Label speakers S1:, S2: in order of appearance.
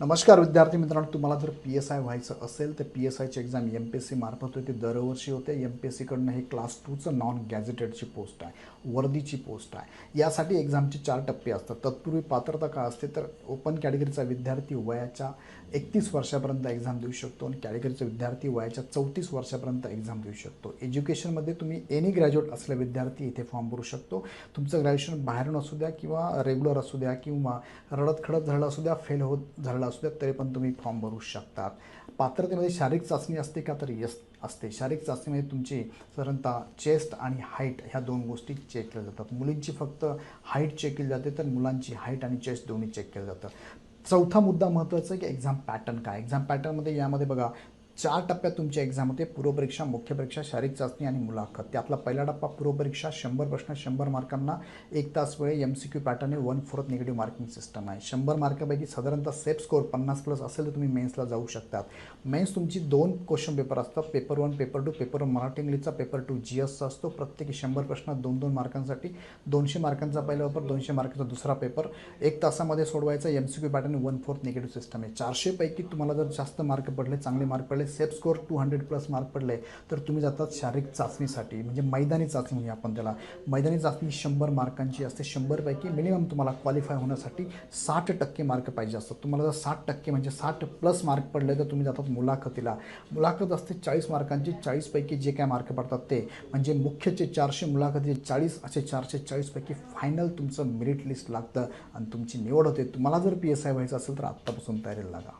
S1: नमस्कार विद्यार्थी मित्रांनो तुम्हाला जर पी एस आय व्हायचं असेल तर पी एस आयची exam M P S C मार्फत होते दरवर्षी होते. एम पी एस सीकडनं हे क्लास टूचं नॉन गॅझेटेडची पोस्ट आहे वर्दीची पोस्ट आहे. यासाठी एक्झामचे चार टप्पे असतात. तत्पूर्वी पात्रता काय असते तर ओपन कॅटेगरीचा विद्यार्थी वयाच्या एकतीस वर्षापर्यंत एक्झाम देऊ शकतो आणि कॅटेगरीचा विद्यार्थी वयाच्या चौतीस वर्षापर्यंत एक्झाम देऊ शकतो. एज्युकेशनमध्ये तुम्ही एनी ग्रॅज्युएट असलेला विद्यार्थी इथे फॉर्म भरू शकतो. तुमचं ग्रॅज्युएशन बाहेरून असू द्या किंवा रेग्युलर असू द्या किंवा रडत खडत झालं असू द्या फेल होत झालं असू द्या तरी पण तुम्ही फॉर्म भरू शकतात. पात्रतेमध्ये शारीरिक चाचणी असते का? तर यस असते. शारीरिक चाचणीमध्ये तुमची साधारणतः चेस्ट आणि हाईट ह्या दोन गोष्टी चेक केल्या जातात. मुलींची फक्त हाईट चेक केली जाते तर मुलांची हाईट आणि चेस्ट दोन्ही चेक केलं जातं चौथा मुद्दा महत्त्वाचा आहे की एक्झाम पॅटर्न काय? एक्झाम पॅटर्नमध्ये यामध्ये बघा चार टप्प्यात तुमची एक्झाम होते. पूर्वपरीक्षा मुख्य परीक्षा शारीरिक चाचणी आणि मुलाखत. त्यातला पहिला टप्पा पूर्वपरीक्षा शंभर प्रश्न शंभर मार्कांना एक तास वेळ एम सी क्यू पॅटर्न आहे one fourth negative marking system आहे. शंभर मार्कापैकी साधारणतः सेफ स्कोअर पन्नास प्लस असेल तर तुम्ही मेन्सला जाऊ शकतात. मेन्स तुमची दोन क्वेश्चन पेपर असतात. Paper one paper two paper one Marathi इंग्लिशचा पेपर टू जी एसचा असतो. प्रत्येकी शंभर प्रश्न दोन दोन मार्कांसाठी दोनशे मार्कांचा पहिला पेपर दोनशे मार्कांचा दुसरा पेपर एक तासामध्ये सोडवायचा M C Q pattern one fourth negative system आहे. चारशेपैकी तुम्हाला जर जास्त मार्क पडले चांगले मार्क पडले safe score two hundred plus mark पडले तर तुम्ही जातात शारीरिक चाचणीसाठी. म्हणजे मैदानी चाचणी म्हणजे आपण त्याला. मैदानी चाचणी शंभर मार्कांची असते. शंभरपैकी मिनिमम तुम्हाला क्वालिफाय होण्यासाठी साठ टक्के मार्क पाहिजे असतात. तुम्हाला जर साठ टक्के म्हणजे साठ प्लस मार्क पडले तर तुम्ही जातात मुलाखतीला. मुलाखत असते चाळीस मार्कांची. चाळीसपैकी जे काय मार्क पडतात ते. म्हणजे मुख्यचे चारशे मुलाखतीचे चाळीस असे चारशे चाळीसपैकी फायनल तुमचं मेरिट लिस्ट लागतं आणि तुमची निवड होते. तुम्हाला जर पी एस आय व्हायचं असेल तर आत्तापासून तयारीला लागा.